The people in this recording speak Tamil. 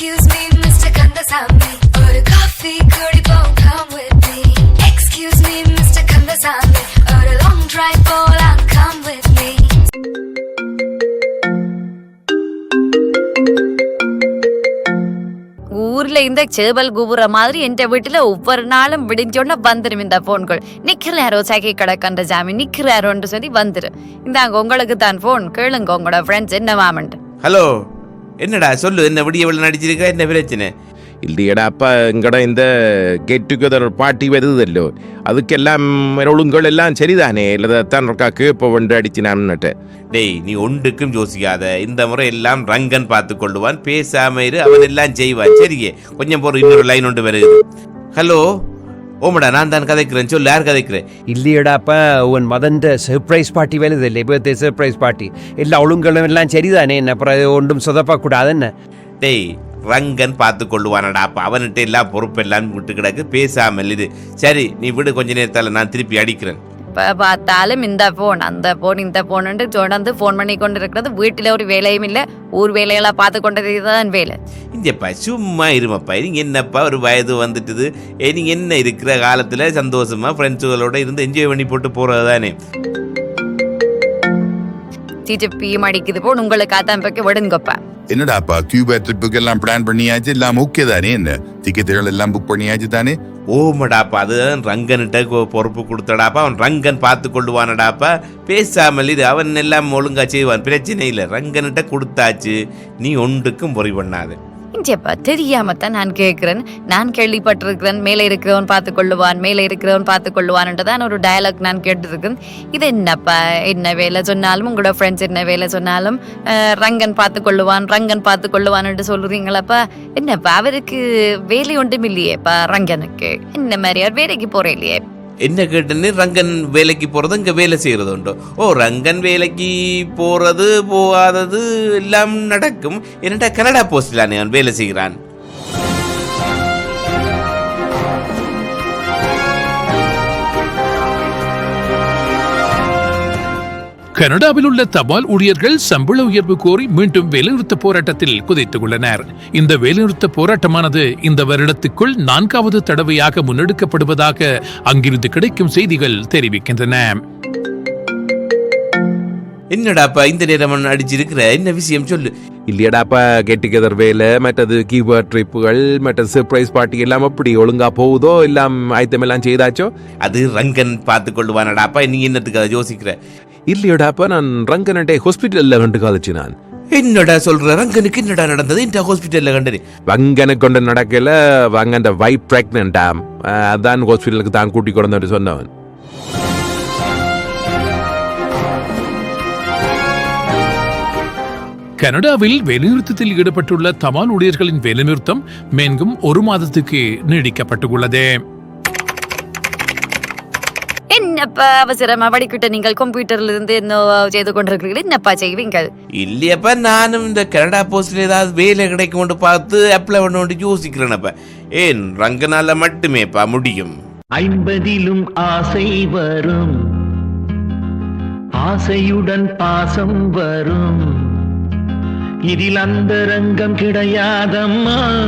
Excuse me, Mr. Kandasamy. ஒரு காஃபி குடிப்போம் come with me. Excuse me, Mr. Kandasamy. ஒரு long drive போலாம் come with me. ஊர்ல இந்த சேவல் கூவுற மாதிரி என்ற வீட்டுல ஒவ்வொரு நாளும் விடிஞ்சோன்னா வந்துடும் இந்த போன்கள் நிக்கிறாரோ சகி கடக்கன்ற ஜாமி நிக்கிறாரோன்னு சொல்லி வந்துடும் இந்தாங்க உங்களுக்கு தான் போன் கேளுங்க உங்களோட ஃப்ரெண்ட்ஸ் என்ன மாமன்ட்டு ஹலோ என்னடா சொல்லு என்ன விடிய வெள்ள நடிச்சிருக்க என்ன பிரச்சனை? இல்லையடா அப்பா எங்கட இந்த கெட் டுகெதர் பார்ட்டி வருதല്ലോ அதுக்கெல்லாம் ஒழுங்குகள் எல்லாம் சரிதானே? இல்லை தான் இருக்கா கேப்ப வந்து அடிச்சினான்னுட்டு. டேய் நீ ஒன்றுக்கும் யோசிக்காத. இந்த முறை எல்லாம் ரங்கன் பார்த்து கொள்ளுவான் பேசாம இரு அவன் எல்லாம் செய்வான். சரியே கொஞ்சம் போற இன்னொரு லைன் ஒன்று வருது. ஹலோ ஓமடா நான் தான் கதைக்கிறேன் சொல்லு யார் கதைக்கிறேன் இல்லையடாப்ப உன் மதன்ற சர்ப்ரைஸ் பார்ட்டி வருதில்லை பர்த்டே சர்ப்ரைஸ் பார்ட்டி எல்லா ஒழுங்குகளும் எல்லாம் சரிதானே? என்ன அப்புறம் ஒன்றும் சொதப்பக்கூடாது என்ன? டேய் ரங்கன் பார்த்து கொள்ளுவானடா அப்ப. அவன்கிட்ட எல்லாம் பொறுப்பெல்லாம் விட்டு கிடக்கு பேசாமல் இது சரி நீ விடு கொஞ்ச நேரத்தால நான் திருப்பி அடிக்கிறேன். இப்ப பார்த்தாலும் இந்த போன் அந்த போன் இந்த போன் தொடர்ந்து போன் பண்ணி கொண்டு இருக்கிறது வீட்டுல ஒரு வேலையும் இல்ல ஊர் வேலையெல்லாம் பார்த்து கொண்டது தான் வேலை இங்கப்பா சும்மா இருமப்பா நீங்க என்னப்பா ஒரு வயது வந்துட்டுது ஏ நீங்க என்ன இருக்கிற காலத்துல சந்தோஷமா ஃப்ரெண்ட்ஸுகளோட இருந்து என்ஜாய் பண்ணி போட்டு போறது தானே சிச்சிப்பியும் அடிக்குது போன் உங்களுக்கு அதான் பக்கம் விடுங்கப்பா என்னடாப்பா கியூபா ட்ரிப்புக்கு எல்லாம் பிளான் பண்ணியாச்சு எல்லாம் ஓகே தானே என்ன டிக்கெட்டுகள் எல்லாம் புக் பண்ணியாச்சு தானே ஓமடாப்பா அது ரங்கன்கிட்ட பொறுப்பு கொடுத்தடாப்பா அவன் ரங்கன் பார்த்து கொள்ளுவானடாப்பா. பேசாமல் இது அவன் எல்லாம் ஒழுங்கா செய்வான். பிரச்சனை இல்லை. ரங்கன்கிட்ட கொடுத்தாச்சு. நீ ஒன்றுக்கும் பொறி பண்ணாது. இஞ்சப்பா தெரியாமத்தான் நான் கேட்கிறேன். நான் கேள்விப்பட்டிருக்கிறேன் மேலே இருக்கிறவன் பார்த்து கொள்ளுவான் மேலே இருக்கிறவன் பார்த்து கொள்ளுவான்ன்றதான் ஒரு டயலாக் நான் கேட்டிருக்கேன். இது என்னப்பா என்ன வேலை சொன்னாலும் உங்களோட ஃப்ரெண்ட்ஸ் என்ன வேலை சொன்னாலும் ரங்கன் பார்த்து கொள்ளுவான் ரங்கன் பார்த்து கொள்ளுவான்ட்டு சொல்கிறீங்களப்பா என்னப்பா அவருக்கு வேலை ஒன்றும் இல்லையேப்பா ரங்கனுக்கு. என்ன மாதிரி அவர் வேலைக்கு போறே இல்லையே? என்ன கேட்டேன்னு ரங்கன் வேலைக்கு போகிறது இங்கே வேலை செய்யறது உண்டு. ஓ ரங்கன் வேலைக்கு போகிறது போகாதது எல்லாம் நடக்கும். என்னடா கனடா போஸ்டில் அவன் வேலை செய்கிறான்? கனடாவில் உள்ள தபால் ஊழியர்கள் சம்பள உயர்வு கோரி மீண்டும் வேலைநிறுத்த போராட்டத்தில் குதித்துக் உள்ளனர் இந்த வேலைநிறுத்த போராட்டமானது இந்த வருடத்துக்குள் நான்காவது தடவையாக முன்னெடுக்கப்படுவதாக அங்கிருந்து கிடைக்கும் செய்திகள் தெரிவிக்கின்றன. என்னடாப்பா இந்த நேரம் அடிச்சிருக்கிற? என்ன விஷயம் சொல்லு? இல்லையடாப்பா கெட் டுகெதர் வேலை மற்றது கீபோர்ட் ட்ரிப்புகள் மற்றது சர்ப்ரைஸ் பார்ட்டி எல்லாம் அப்படி ஒழுங்கா போகுதோ? எல்லாம் ஆயத்தம் எல்லாம் செய்தாச்சோ? அது ரங்கன் பார்த்து கொள்ளுவானடாப்பா நீ என்னத்துக்கு அதை யோசிக்கிற இல்லையடாப்பா நான் ரங்கனட்டே ஹாஸ்பிட்டல்ல கண்டு காலிச்சு நான் என்னடா சொல்ற? ரங்கனுக்கு என்னடா நடந்தது? இந்த ஹாஸ்பிட்டல்ல கண்டது. வங்கனை கொண்டு நடக்கல வங்கன்ற வைப் பிரெக்னண்டாம் அதான் ஹாஸ்பிட்டலுக்கு தான் கூட்டி கொண்டு சொன்னவன். கனடாவில் வேலைநிறுத்தத்தில் ஈடுபட்டுள்ள தபால் ஊழியர்களின் வேலைநிறுத்தம் மேலும் ஒரு மாதத்துக்கு நீடிக்கப்பட்டுள்ளது. என்னப்பா அவசரமா வடிக்கிட்ட நீங்கள் கம்ப்யூட்டர்ல இருந்து என்ன செய்து கொண்டிருக்கிறீர்கள்? என்னப்பா செய்வீங்கள்? இல்லையப்பா நானும் இந்த கனடா போஸ்ட்ல ஏதாவது வேலை கிடைக்கும் பார்த்து அப்ளை பண்ண யோசிக்கிறேனப்பா. ஏன்? ரங்கனால மட்டுமேப்பா முடியும். ஐம்பதிலும் ஆசை வரும். ஆசையுடன் பாசம் வரும். இதில் அந்த ரங்கம் கிடையாதம்மா.